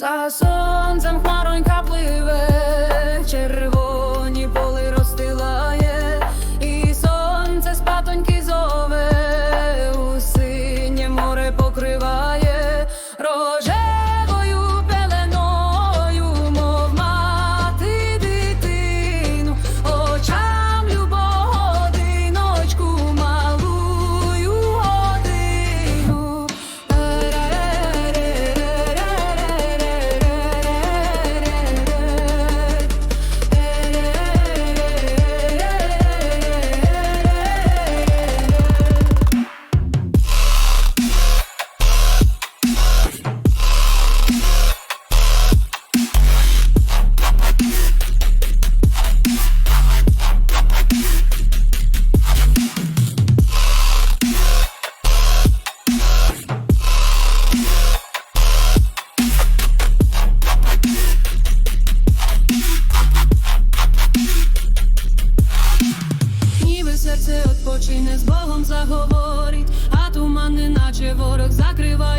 За сонцем хмаронька пливе. серце відпочине з Богом заговорить, а туман, неначе ворог закриває.